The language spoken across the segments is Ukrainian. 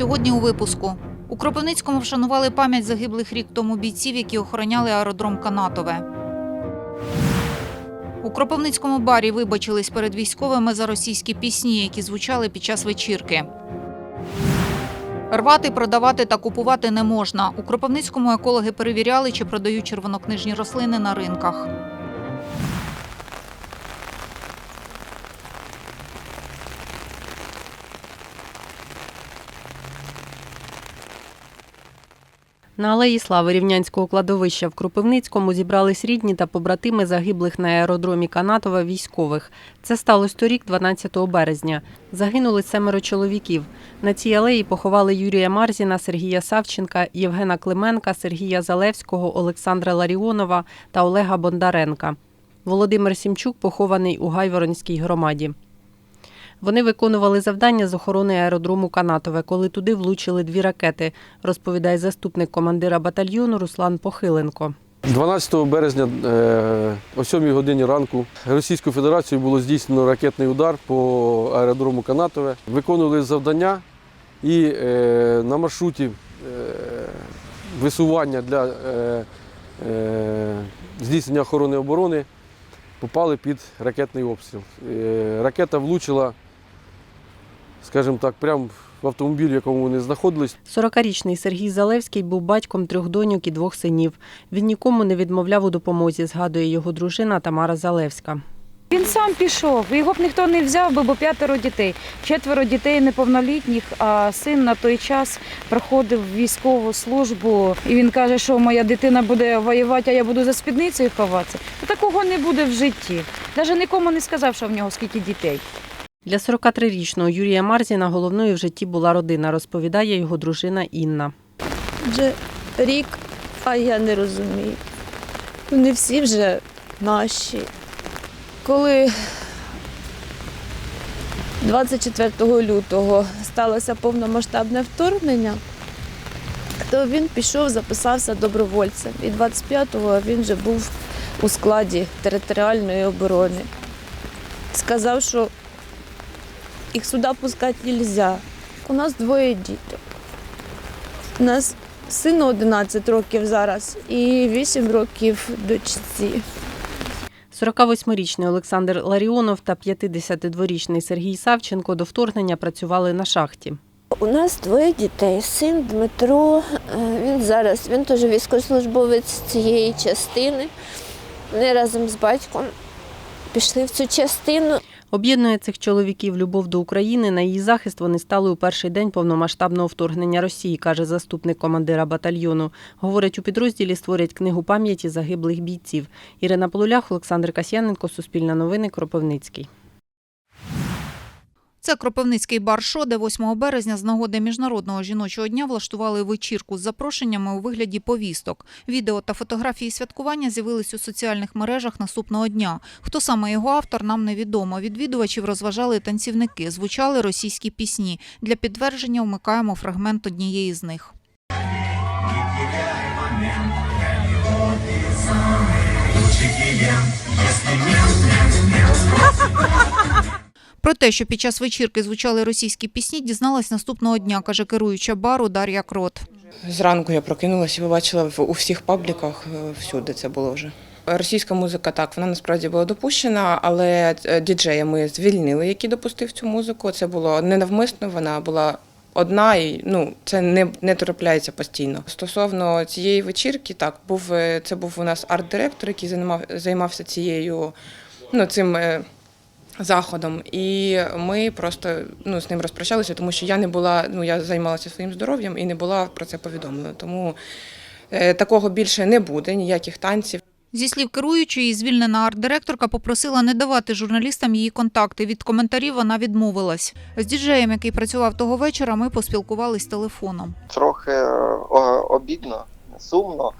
Сьогодні у випуску. У Кропивницькому вшанували пам'ять загиблих рік тому бійців, які охороняли аеродром Канатове. У Кропивницькому барі вибачились перед військовими за російські пісні, які звучали під час вечірки. Рвати, продавати та купувати не можна. У Кропивницькому екологи перевіряли, чи продають червонокнижні рослини на ринках. На алеї Слави Рівнянського кладовища в Кропивницькому зібрались рідні та побратими загиблих на аеродромі Канатова військових. Це сталося торік, 12 березня. Загинули семеро чоловіків. На цій алеї поховали Юрія Марзіна, Сергія Савченка, Євгена Клименка, Сергія Залевського, Олександра Ларіонова та Олега Бондаренка. Володимир Сімчук похований у Гайворонській громаді. Вони виконували завдання з охорони аеродрому Канатове, коли туди влучили дві ракети, розповідає заступник командира батальйону Руслан Похиленко. 12 березня е, о 7 годині ранку Російською Федерацією було здійснено ракетний удар по аеродрому Канатове. Виконували завдання і е, на маршруті е, висування для здійснення охорони оборони попали під ракетний обстріл. Ракета влучила, скажімо так, прямо в автомобіль, в якому вони знаходились. 40-річний Сергій Залевський був батьком трьох доньок і двох синів. Він нікому не відмовляв у допомозі, згадує його дружина Тамара Залевська. Він сам пішов, його б ніхто не взяв, би, бо п'ятеро дітей, четверо дітей неповнолітніх, а син на той час проходив військову службу. І він каже, що моя дитина буде воювати, а я буду за спідницею ховатися. Та такого не буде в житті. Навіть нікому не сказав, що в нього скільки дітей. Для 43-річного Юрія Марзіна головною в житті була родина, розповідає його дружина Інна. Вже рік, а я не розумію. Вони всі вже наші. Коли 24 лютого сталося повномасштабне вторгнення, то він пішов, записався добровольцем. І 25-го він вже був у складі територіальної оборони. Сказав, що їх сюди пускати не можна. У нас двоє діток. У нас сину 11 років зараз і 8 років дочці. 48-річний Олександр Ларіонов та 52-річний Сергій Савченко до вторгнення працювали на шахті. У нас двоє дітей. Син Дмитро, е, він зараз він теж військовослужбовець цієї частини. Вони разом з батьком пішли в цю частину. Об'єднує цих чоловіків любов до України. На її захист вони стали у перший день повномасштабного вторгнення Росії, каже заступник командира батальйону. Говорить, у підрозділі створять книгу пам'яті загиблих бійців. Ірина Полулях, Олександр Касьяненко, Суспільне новини, Кропивницький. Це Кропивницький бар-шо, де 8 березня з нагоди Міжнародного жіночого дня влаштували вечірку з запрошеннями у вигляді повісток. Відео та фотографії святкування з'явились у соціальних мережах наступного дня. Хто саме його автор, нам невідомо. Відвідувачів розважали танцівники, звучали російські пісні. Для підтвердження вмикаємо фрагмент однієї з них. Про те, що під час вечірки звучали російські пісні, дізналась наступного дня, каже керуюча бару Дар'я Крот. Зранку я прокинулася і побачила у всіх пабліках е, всюди це було вже. Російська музика так, вона насправді була допущена, але е, діджея ми звільнили, який допустив цю музику. Це було ненавмисно, вона була одна і ну це не, не трапляється постійно. Стосовно цієї вечірки, так був е, це був у нас арт-директор, який займав, займався цією ну цим. Заходом, і ми просто ну з ним розпрощалися, тому що я не була. Ну я займалася своїм здоров'ям і не була про це повідомлена. Тому е, такого більше не буде, ніяких танців. Зі слів керуючої, звільнена арт-директорка попросила не давати журналістам її контакти. Від коментарів вона відмовилась. З діджеєм, який працював того вечора, ми поспілкувались телефоном. трохи е, обідно, сумно,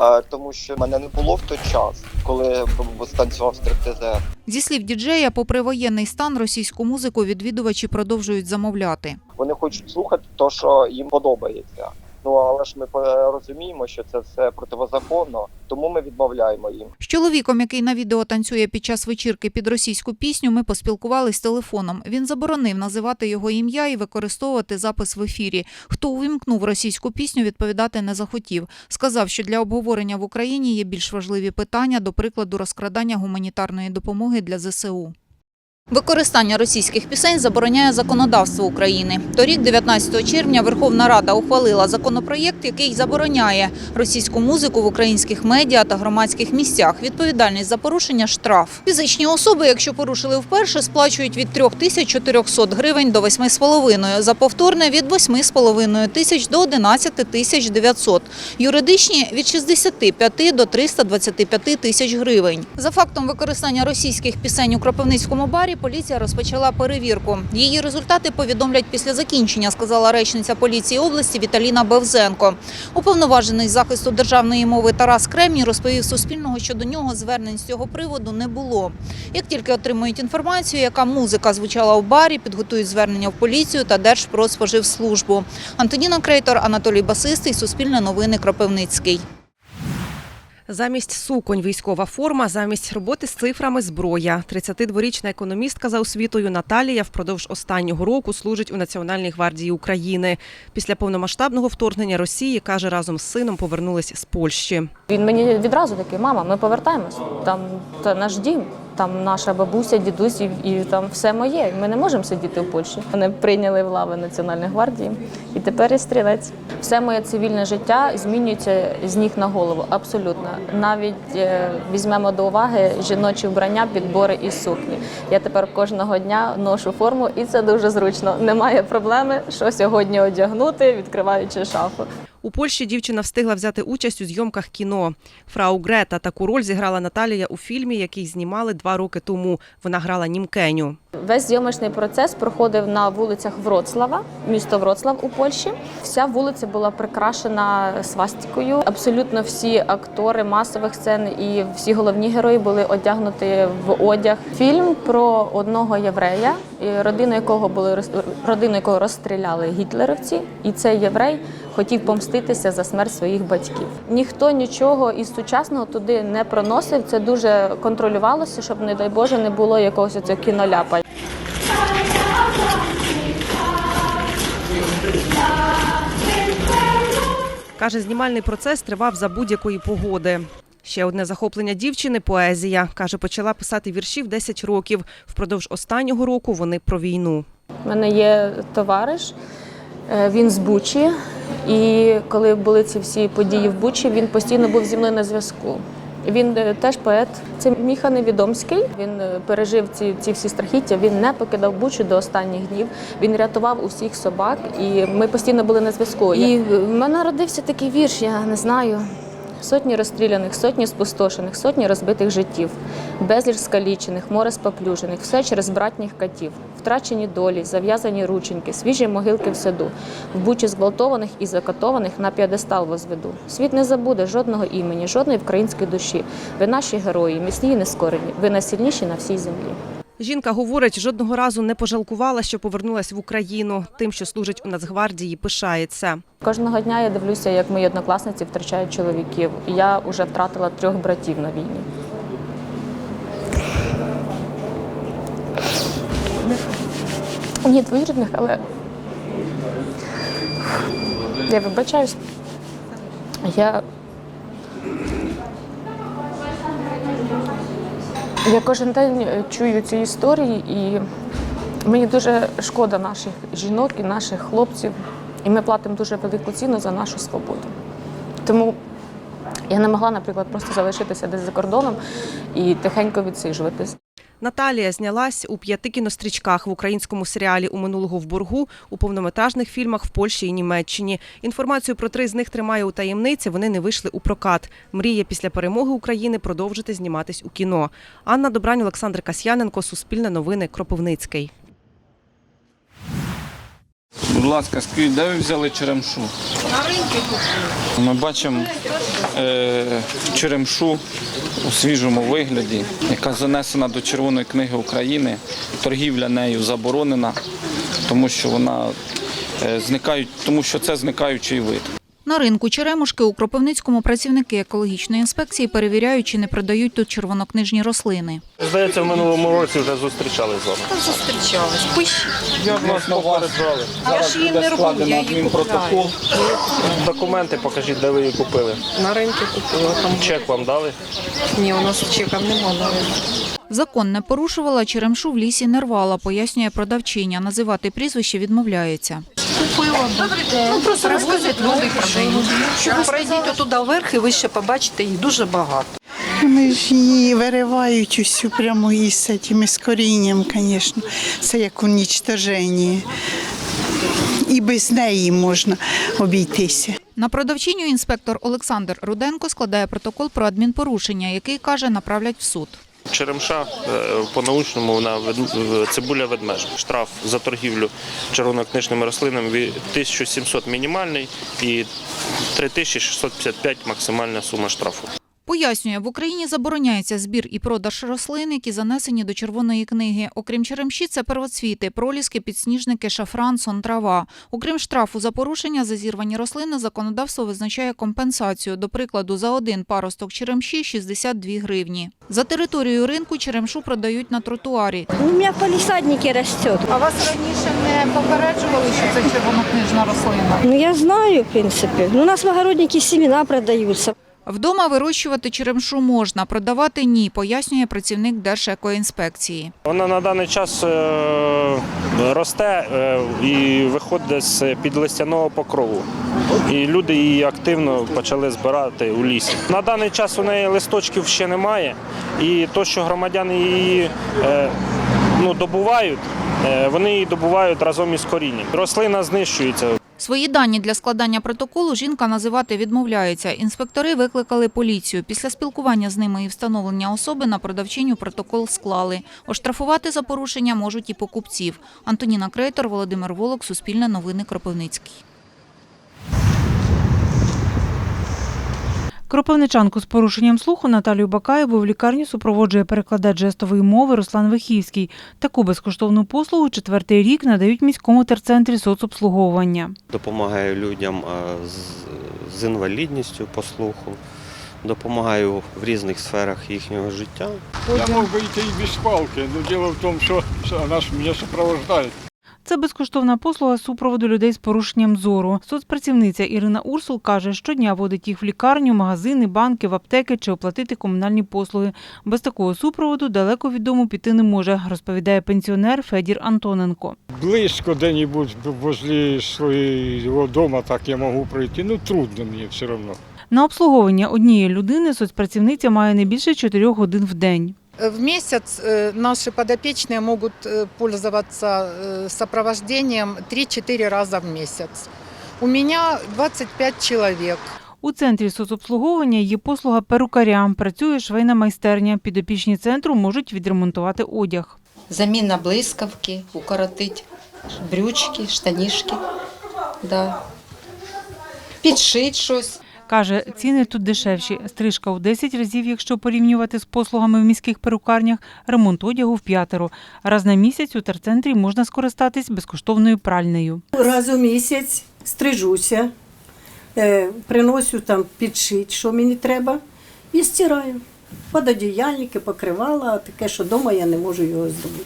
е, тому що мене не було в той час, коли станцював стриптизер. Зі слів діджея, попри воєнний стан, російську музику відвідувачі продовжують замовляти. Вони хочуть слухати те, що їм подобається. Ну але ж ми розуміємо, що це все протизаконно, тому ми відмовляємо їм. З чоловіком, який на відео танцює під час вечірки під російську пісню, ми поспілкувались телефоном. Він заборонив називати його ім'я і використовувати запис в ефірі. Хто увімкнув російську пісню, відповідати не захотів. Сказав, що для обговорення в Україні є більш важливі питання, до прикладу, розкрадання гуманітарної допомоги для ЗСУ. Використання російських пісень забороняє законодавство України. Торік, 19 червня, Верховна Рада ухвалила законопроєкт, який забороняє російську музику в українських медіа та громадських місцях. Відповідальність за порушення – штраф. Фізичні особи, якщо порушили вперше, сплачують від 3400 гривень до 8,5, за повторне – від 8,5 тисяч до 11 тисяч 900, юридичні – від 65 до 325 тисяч гривень. За фактом використання російських пісень у Кропивницькому барі поліція розпочала перевірку. Її результати повідомлять після закінчення, сказала речниця поліції області Віталіна Бевзенко. Уповноважений захисту державної мови Тарас Кремній розповів Суспільного, що до нього звернень з цього приводу не було. Як тільки отримують інформацію, яка музика звучала у барі, підготують звернення в поліцію та Держпродспоживслужбу. Антоніна Крейтор, Анатолій Басистий, Суспільне новини Кропивницький. Замість суконь військова форма, замість роботи з цифрами зброя. 32-річна економістка за освітою Наталія впродовж останнього року служить у Національній гвардії України. Після повномасштабного вторгнення Росії каже, разом з сином повернулись з Польщі. Він мені відразу такий, мама, ми повертаємось. Там це наш дім, там наша бабуся, дідусь і, і там все моє. Ми не можемо сидіти в Польщі. Вони прийняли в лави Національної гвардії, і тепер я стрілець. Все моє цивільне життя змінюється з ніг на голову. Абсолютно. Навіть е, візьмемо до уваги жіночі вбрання, підбори і сукні. Я тепер кожного дня ношу форму, і це дуже зручно. Немає проблеми, що сьогодні одягнути, відкриваючи шафу. У Польщі дівчина встигла взяти участь у зйомках кіно. Фрау Грета таку роль зіграла Наталія у фільмі, який знімали два роки тому. Вона грала німкеню. Весь зйомочний процес проходив на вулицях Вроцлава, місто Вроцлав у Польщі. Вся вулиця була прикрашена свастикою. Абсолютно всі актори масових сцен і всі головні герої були одягнуті в одяг. Фільм про одного єврея, родину якого були родину якого розстріляли гітлерівці, і цей єврей хотів помститися за смерть своїх батьків. Ніхто нічого із сучасного туди не проносив. Це дуже контролювалося, щоб не дай Боже не було якогось оцього кіноляпа. Каже, знімальний процес тривав за будь-якої погоди. Ще одне захоплення дівчини поезія. Каже, почала писати вірші в 10 років. Впродовж останнього року вони про війну. У мене є товариш, він з Бучі, і коли були ці всі події в Бучі, він постійно був зі мною на зв'язку. Він е, теж поет. Це Міха Невідомський. Він е, пережив ці, ці всі страхіття. Він не покидав Бучу до останніх днів. Він рятував усіх собак, і ми постійно були на зв'язку. І в мене народився такий вірш, я не знаю. Сотні розстріляних, сотні спустошених, сотні розбитих життів, безліч скалічених, море споплюжених, все через братніх катів, втрачені долі, зав'язані рученьки, свіжі могилки в саду, в бучі зґвалтованих і закатованих на п'єдестал возведу. Світ не забуде жодного імені, жодної української душі. Ви наші герої, міцні і нескорені, ви найсильніші на всій землі. Жінка говорить, жодного разу не пожалкувала, що повернулась в Україну. Тим, що служить у Нацгвардії, пишається. Кожного дня я дивлюся, як мої однокласниці втрачають чоловіків. Я вже втратила трьох братів на війні. Ні, двоюрідних, але я вибачаюсь. Я Я кожен день е, чую ці історії, і мені дуже шкода наших жінок і наших хлопців. І ми платимо дуже велику ціну за нашу свободу. Тому я не могла, наприклад, просто залишитися десь за кордоном і тихенько відсиджуватись. Наталія знялась у п'яти кінострічках в українському серіалі у минулого в боргу, у повнометражних фільмах в Польщі і Німеччині. Інформацію про три з них тримає у таємниці. Вони не вийшли у прокат. Мріє після перемоги України продовжити зніматись у кіно. Анна Добрань, Олександр Касьяненко, Суспільне новини, Кропивницький. Будь ласка, скажіть, де ви взяли черемшу? На ринку Ми бачимо е, черемшу у свіжому вигляді, яка занесена до Червоної книги України. Торгівля нею заборонена, тому що вона е, зникають, тому що це зникаючий вид. На ринку Черемушки у Кропивницькому працівники екологічної інспекції перевіряють, чи не продають тут червонокнижні рослини. Здається, в минулому році вже зустрічали з вами. Зустрічались. Пишіть. Я вас попереджали. Я ж її не роблю, я її купляю. Документи покажіть, де ви її купили. На ринку купила там. Чек вам дали? Ні, у нас чека немає на ринку. Закон не порушувала, черемшу в лісі не рвала, пояснює продавчиня. Називати прізвище відмовляється. Купила. Ну, просто розвозять люди і продають. Пройдіть туди вверх і ви ще побачите їх дуже багато. Вони ж її виривають усю прямо із цим з корінням, звісно. Це як унічтоження. І без неї можна обійтися. На продавчиню інспектор Олександр Руденко складає протокол про адмінпорушення, який каже, направлять в суд. Черемша е, по-научному вона цибуля ведмежа. Штраф за торгівлю червонокнижними рослинами 1700 мінімальний і 3655 максимальна сума штрафу. Пояснює, в Україні забороняється збір і продаж рослин, які занесені до червоної книги. Окрім черемші, це первоцвіти, проліски, підсніжники, шафран, сон, трава. Окрім штрафу за порушення за зірвані рослини, законодавство визначає компенсацію. До прикладу, за один паросток черемші – 62 гривні. За територією ринку черемшу продають на тротуарі. У меня в палисаднике растет. А вас раніше не попереджували, що це червонокнижна рослина? Ну, я знаю, в принципе. Ну, у нас в огороднике семена продаются. Вдома вирощувати черемшу можна, продавати ні, пояснює працівник Держекоінспекції. Вона на даний час е, росте е, і виходить з під листяного покрову. І люди її активно почали збирати у лісі. На даний час у неї листочків ще немає, і то, що громадяни її е, ну, добувають, вони її добувають разом із корінням. Рослина знищується. Свої дані для складання протоколу жінка називати відмовляється. Інспектори викликали поліцію. Після спілкування з ними і встановлення особи на продавчиню протокол склали. Оштрафувати за порушення можуть і покупців. Антоніна Крейтор, Володимир Волок, Суспільне новини, Кропивницький. Кропивничанку з порушенням слуху Наталію Бакаєву в лікарні супроводжує перекладач жестової мови Руслан Вихівський. Таку безкоштовну послугу четвертий рік надають міському терцентрі соцобслуговування. Допомагаю людям з, інвалідністю по слуху, допомагаю в різних сферах їхнього життя. Я мог бы идти и без палки, но дело в том, что она ж меня сопровождает. Це безкоштовна послуга супроводу людей з порушенням зору. Соцпрацівниця Ірина Урсул каже, щодня водить їх в лікарню, магазини, банки, в аптеки чи оплатити комунальні послуги. Без такого супроводу далеко від дому піти не може, розповідає пенсіонер Федір Антоненко. Близко где-нибудь возле своего дома так я могу пройти, но трудно мне все равно. На обслуговування однієї людини соцпрацівниця має не більше 4 годин в день. В месяц э, наши подопечные могут э, пользоваться э, сопровождением 3-4 раза в месяц. У меня 25 человек. У центрі соцобслуговування є послуга перукаря. Працює швейна майстерня. Підопічні центру можуть відремонтувати одяг. Заміна блискавки, укоротить брючки, штанішки. Да. Підшить щось. Каже, ціни тут дешевші. Стрижка у 10 разів, якщо порівнювати з послугами в міських перукарнях, ремонт одягу в п'ятеро. Раз на місяць у терцентрі можна скористатись безкоштовною пральнею. Раз у місяць стрижуся, е, приносю там підшить, що мені треба, і стираю. Пододіяльники, покривала, таке, що вдома я не можу його здобути.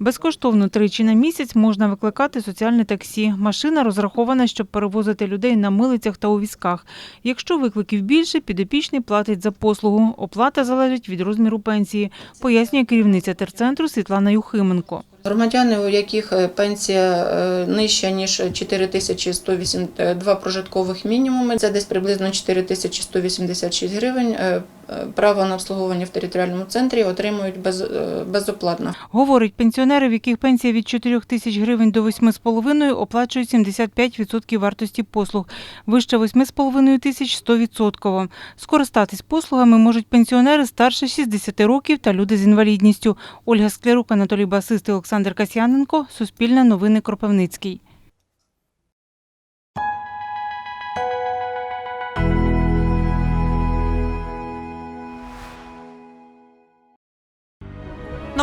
Безкоштовно тричі на місяць можна викликати соціальне таксі. Машина розрахована, щоб перевозити людей на милицях та у візках. Якщо викликів більше, підопічний платить за послугу. Оплата залежить від розміру пенсії, пояснює керівниця терцентру Світлана Юхименко. Громадяни, у яких е, пенсія е, нижча ніж 4182 прожиткових мінімуми, це десь приблизно 4186 гривень. Е, Право на обслуговування в територіальному центрі отримують без, е, безоплатно. Говорить, пенсіонери, в яких пенсія від 4 тисяч гривень до 8,5, оплачують 75% вартості послуг. Вище 8,5 тисяч – 100%. Скористатись послугами можуть пенсіонери старше 60 років та люди з інвалідністю. Ольга Склярук, Анатолій Басист і Олександр Касьяненко. Суспільне новини Кропивницький.